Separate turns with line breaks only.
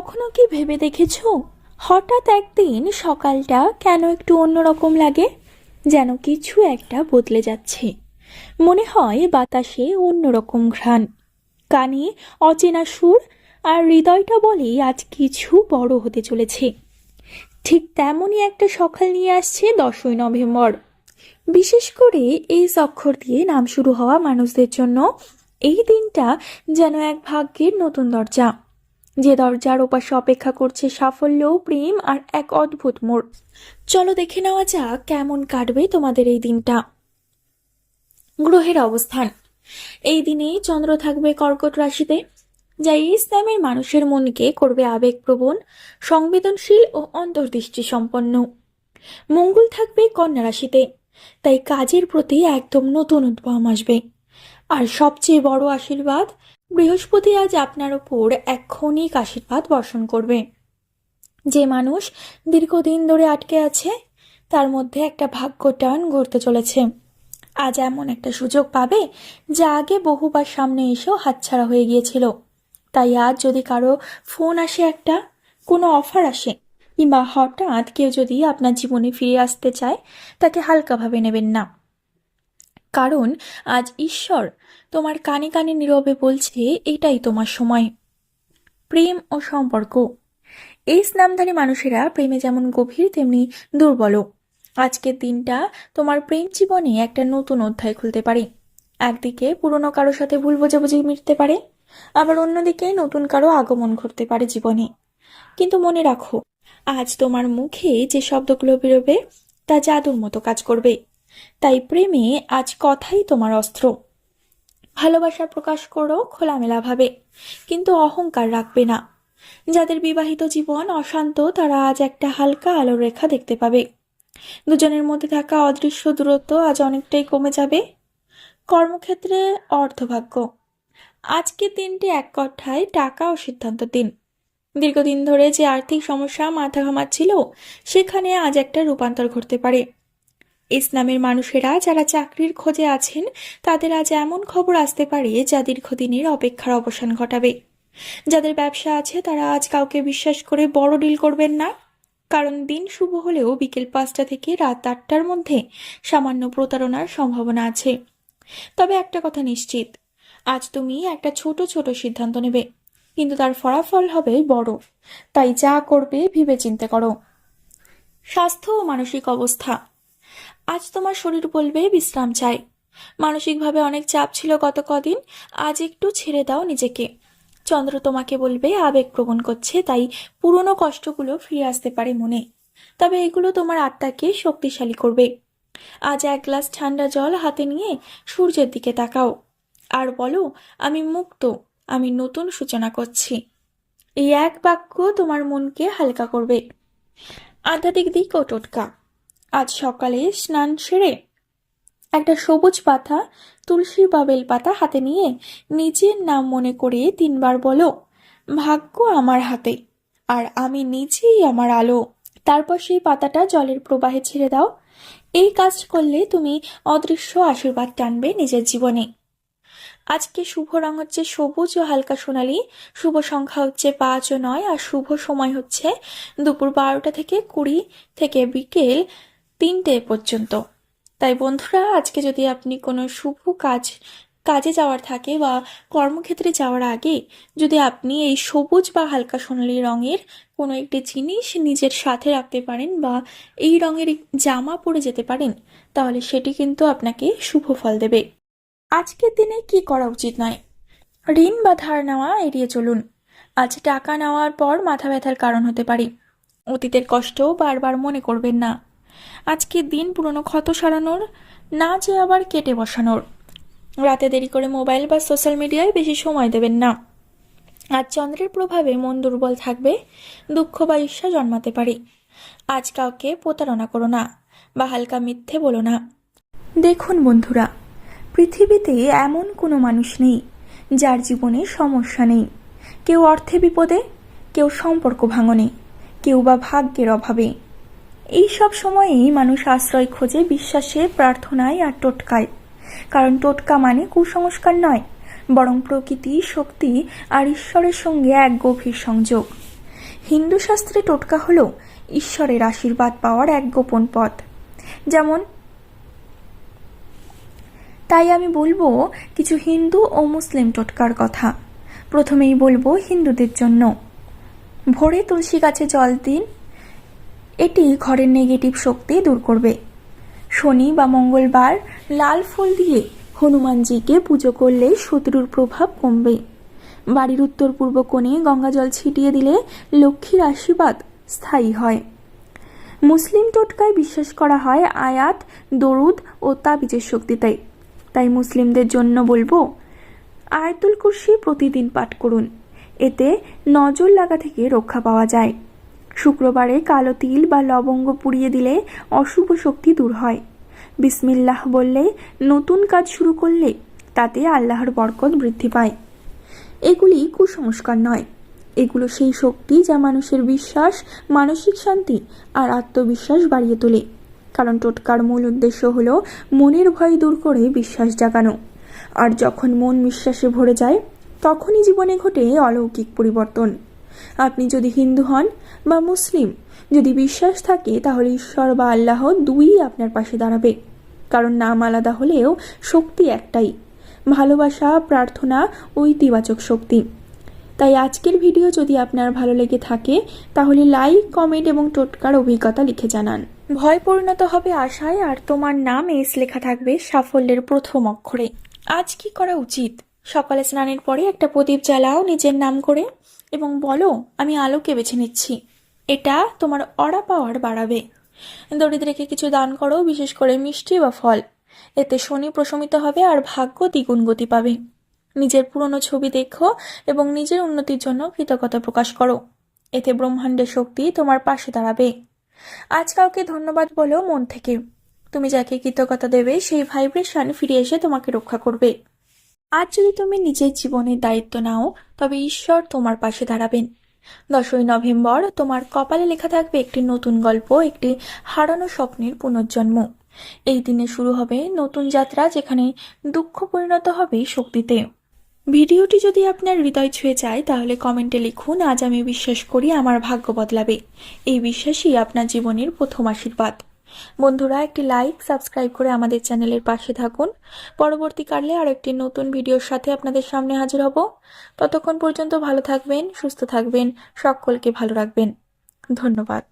কখনো কি ভেবে দেখেছ? হঠাৎ একদিন সকালটা কেন একটু অন্যরকম লাগে? যেন কিছু একটা বদলে যাচ্ছে। মনে হয় বাতাসে অন্যরকম ঘ্রাণ। কানে অচেনা সুর আর হৃদয়টা বলে আজ কিছু বড় হতে চলেছে। ঠিক তেমনই একটা সকাল নিয়ে আসছে দশই নভেম্বর। বিশেষ করে এই অক্ষর দিয়ে নাম শুরু হওয়া মানুষদের জন্য এই দিনটা যেন এক ভাগ্যের নতুন দরজা। যে দরজার ওপাশে অপেক্ষা করছে সাফল্য, প্রেম আর এক অদ্ভুত মোড়। চলো দেখে নেওয়া যাক কেমন কাটবে তোমাদের এই দিনটা। গ্রহের অবস্থান। এই দিনে চন্দ্র থাকবে কর্কট রাশিতে। যা ইসলামের মানুষের মনকে করবে আবেগপ্রবণ, সংবেদনশীল ও অন্তর্দৃষ্টি সম্পন্ন মঙ্গল থাকবে কন্যা রাশিতে। তাই কাজের প্রতি একদম নতুন উদ্যম আসবে। আর সবচেয়ে বড় আশীর্বাদ বৃহস্পতি আজ আপনার ওপর এক ক্ষণিক আশীর্বাদ বর্ষণ করবে। যে মানুষ দীর্ঘদিন ধরে আটকে আছে, তার মধ্যে একটা ভাগ্য টান ঘটতে চলেছে। আজ এমন একটা সুযোগ পাবে, যা আগে বহুবার সামনে এসেও হাতছাড়া হয়ে গিয়েছিল। তাই আজ যদি কারও ফোন আসে একটা, কোনো অফার আসে, কিংবা হঠাৎ কেউ যদি আপনার জীবনে ফিরে আসতে চায়, তাকে হালকাভাবে নেবেন না। কারণ আজ ঈশ্বর তোমার কানে কানে নীরবে বলছে, এটাই তোমার সময়। প্রেম ও সম্পর্ক। এই স্নামধারী মানুষেরা প্রেমে যেমন গভীর, তেমনি দুর্বলও আজকের দিনটা তোমার প্রেম জীবনে একটা নতুন অধ্যায় খুলতে পারে। একদিকে পুরনো কারোর সাথে ভুল বোঝাবুঝি মিটতে পারে, আবার অন্যদিকে নতুন কারও আগমন ঘটতে পারে জীবনে। কিন্তু মনে রাখো, আজ তোমার মুখে যে শব্দগুলো বেরোবে, তা জাদুর মতো কাজ করবে। তাই প্রেমে আজ কথাই তোমার অস্ত্র। ভালোবাসা প্রকাশ করো খোলামেলাভাবে, কিন্তু অহংকার রাখবে না। যাদের বিবাহিত জীবন অশান্ত, তারা আজ একটা হালকা আলোর রেখা দেখতে পাবে। দুজনের মধ্যে থাকা অদৃশ্য দূরত্ব আজ অনেকটাই কমে যাবে। কর্মক্ষেত্রে অর্ধভাগ্য। আজকে দিনটি এক কথায় টাকা ও সিদ্ধান্ত দিন। দীর্ঘদিন ধরে যে আর্থিক সমস্যা মাথা ঘামাচ্ছিল, সেখানে আজ একটা রূপান্তর ঘটতে পারে। ইসলামের মানুষেরা যারা চাকরির খোঁজে আছেন, তাদের আজ এমন খবর আসতে পারে যা দীর্ঘদিনের অপেক্ষার অবসান ঘটাবে। যাদের ব্যবসা আছে, তারা আজ কাউকে বিশ্বাস করে বড় ডিল করবেন না। কারণ দিন শুভ হলেও বিকেল পাঁচটা থেকে রাত আটটার মধ্যে সামান্য প্রতারণার সম্ভাবনা আছে। তবে একটা কথা নিশ্চিত, আজ তুমি একটা ছোট ছোট সিদ্ধান্ত নেবে, কিন্তু তার ফলাফল হবে বড়। তাই যা করবে ভেবে চিন্তে করো। স্বাস্থ্য ও মানসিক অবস্থা আজ তোমার শরীর বলবে বিশ্রাম চাই। মানসিকভাবে অনেক চাপ ছিল গত কদিন, আজ একটু ছেড়ে দাও নিজেকে। চন্দ্র তোমাকে বলবে, আবেগ প্রবণ করছে, তাই পুরনো কষ্টগুলো ফিরে আসতে পারে মনে। তবে এগুলো তোমার আত্মাকে শক্তিশালী করবে। আজ এক গ্লাস ঠান্ডা জল হাতে নিয়ে সূর্যের দিকে তাকাও। আর বলো, আমি মুক্ত, আমি নতুন সূচনা করছি। এই এক বাক্য তোমার মনকে হালকা করবে। আধ্যাত্মিক দিক ও টোটকা। আজ সকালে স্নান সেরে একটা সবুজ পাতা, তুলসী বা বেলপাতা হাতে নিয়ে নিজের নাম মনে করে তিনবার বলো, ভাগ্য আমার হাতে। আর আমি নিজেই আমার আলো। তারপর সেই পাতাটা জলের প্রবাহে ছেড়ে দাও। এই কাজ করলে তুমি অদৃশ্য আশীর্বাদ টানবে নিজের জীবনে। আজকে শুভ রং হচ্ছে সবুজ ও হালকা সোনালি। শুভ সংখ্যা হচ্ছে পাঁচ ও নয়, আর শুভ সময় হচ্ছে দুপুর বারোটা থেকে কুড়ি থেকে বিকেল তিনটে পর্যন্ত। তাই বন্ধুরা, আজকে যদি আপনি কোনো শুভ কাজ, কাজে যাওয়ার থাকে বা কর্মক্ষেত্রে যাওয়ার আগে যদি আপনি এই সবুজ বা হালকা সোনালি রঙের কোনো একটি জিনিস নিজের সাথে রাখতে পারেন বা এই রঙের জামা পরে যেতে পারেন, তাহলে সেটি কিন্তু আপনাকে শুভ ফল দেবে। আজকের দিনে কি করা উচিত নয়? ঋণ বা ধার নেওয়া এড়িয়ে চলুন। আজ টাকা নেওয়ার পর মাথা ব্যথার কারণ হতে পারে। অতীতের কষ্ট বারবার মনে করবেন না। আজকের দিন পুরনো ক্ষত সারানোর, না যে আবার কেটে বসানোর। রাতে দেরি করে মোবাইল বা সোশ্যাল মিডিয়ায় বেশি সময় দেবেন না। আজ চন্দ্রের প্রভাবে মন দুর্বল থাকবে, দুঃখ বা ঈর্ষা জন্মাতে পারে। আজ কাউকে প্রতারণা করো না, বা হালকা মিথ্যে বলো না। দেখুন বন্ধুরা, পৃথিবীতে এমন কোনো মানুষ নেই, যার জীবনে সমস্যা নেই। কেউ অর্থে বিপদে, কেউ সম্পর্ক ভাঙনে, কেউ বা ভাগ্যের অভাবে। এই সব সময়েই মানুষ আশ্রয় খোঁজে বিশ্বাসে, প্রার্থনায় আর টোটকায়। কারণ টোটকা মানে কুসংস্কার নয়, বরং প্রকৃতি, শক্তি আর ঈশ্বরের সঙ্গে এক গভীর সংযোগ। হিন্দু শাস্ত্রে টোটকা হলো ঈশ্বরের আশীর্বাদ পাওয়ার এক গোপন পথ। যেমন, তাই আমি বলব কিছু হিন্দু ও মুসলিম টোটকার কথা। প্রথমেই বলব হিন্দুদের জন্য। ভোরে তুলসী গাছে জল দিন এটি ঘরের নেগেটিভ শক্তি দূর করবে। শনি বা মঙ্গলবার লাল ফুল দিয়ে হনুমানজিকে পুজো করলে শত্রুর প্রভাব কমবে। বাড়ির উত্তর পূর্ব কোণে গঙ্গা জল ছিটিয়ে দিলে লক্ষ্মীর আশীর্বাদ স্থায়ী হয়। মুসলিম টোটকায় বিশ্বাস করা হয় আয়াত, দরুদ ও তাবিজের শক্তিতে। তাই মুসলিমদের জন্য বলব, আয়াতুল কুরসি প্রতিদিন পাঠ করুন। এতে নজর লাগা থেকে রক্ষা পাওয়া যায়। শুক্রবারে কালো তিল বা লবঙ্গ পুড়িয়ে দিলে অশুভ শক্তি দূর হয়। বিসমিল্লাহ বললে, নতুন কাজ শুরু করলে তাতে আল্লাহর বরকত বৃদ্ধি পায়। এগুলি কুসংস্কার নয়। এগুলো সেই শক্তি যা মানুষের বিশ্বাস, মানসিক শান্তি আর আত্মবিশ্বাস বাড়িয়ে তোলে। কারণ টোটকার মূল উদ্দেশ্য হল মনের ভয় দূর করে বিশ্বাস জাগানো। আর যখন মন বিশ্বাসে ভরে যায়, তখনই জীবনে ঘটে অলৌকিক পরিবর্তন। আপনি যদি হিন্দু হন বা মুসলিম, যদি বিশ্বাস থাকে, তাহলে ঈশ্বর বা আল্লাহ দুই আপনার পাশে দাঁড়াবে। কারণ নাম আলাদা হলেও শক্তি একটাই। ভালোবাসা, প্রার্থনা ও ইতিবাচক শক্তি। তাই আজকের ভিডিও যদি আপনার ভালো লেগে থাকে, তাহলে লাইক, কমেন্ট এবং টোটকার অভিজ্ঞতা লিখে জানান। ভয় পরিণত হবে আশায়, আর তোমার নাম এস লেখা থাকবে সাফল্যের প্রথম অক্ষরে। আজ কি করা উচিত? সকালে স্নানের পরে একটা প্রদীপ জ্বালাও নিজের নাম করে। এবং বলো, আমি আলোকে বেছে নিচ্ছি। এটা তোমার অরা পাওয়ার বাড়াবে। দরিদ্রকে কিছু দান করো, বিশেষ করে মিষ্টি বা ফল। এতে শনি প্রশমিত হবে আর ভাগ্য দ্বিগুণ গতি পাবে। নিজের পুরনো ছবি দেখো এবং নিজের উন্নতির জন্য কৃতজ্ঞতা প্রকাশ করো। এতে ব্রহ্মাণ্ডের শক্তি তোমার পাশে দাঁড়াবে। আজ কাউকে ধন্যবাদ বলো মন থেকে। তুমি যাকে কৃতজ্ঞতা দেবে, সেই ভাইব্রেশন ফিরে এসে তোমাকে রক্ষা করবে। আজ যদি তুমি নিজের জীবনের দায়িত্ব নাও, তবে ঈশ্বর তোমার পাশে দাঁড়াবেন। দশই নভেম্বর, তোমার কপালে লেখা থাকবে একটি নতুন গল্প, একটি হারানো স্বপ্নের পুনর্জন্ম। এই দিনে শুরু হবে নতুন যাত্রা, যেখানে দুঃখ পরিণত হবে শক্তিতে। ভিডিওটি যদি আপনার হৃদয় ছুঁয়ে যায়, তাহলে কমেন্টে লিখুন, আজ আমি বিশ্বাস করি আমার ভাগ্য বদলাবে। এই বিশ্বাসই আপনার জীবনের প্রথম আশীর্বাদ। বন্ধুরা, একটি লাইক সাবস্ক্রাইব করে আমাদের চ্যানেলের পাশে থাকুন। পরবর্তীকালে আর একটি নতুন ভিডিওর সাথে আপনাদের সামনে হাজির হব। ততক্ষণ পর্যন্ত ভালো থাকবেন, সুস্থ থাকবেন, সকলকে ভালো রাখবেন। ধন্যবাদ।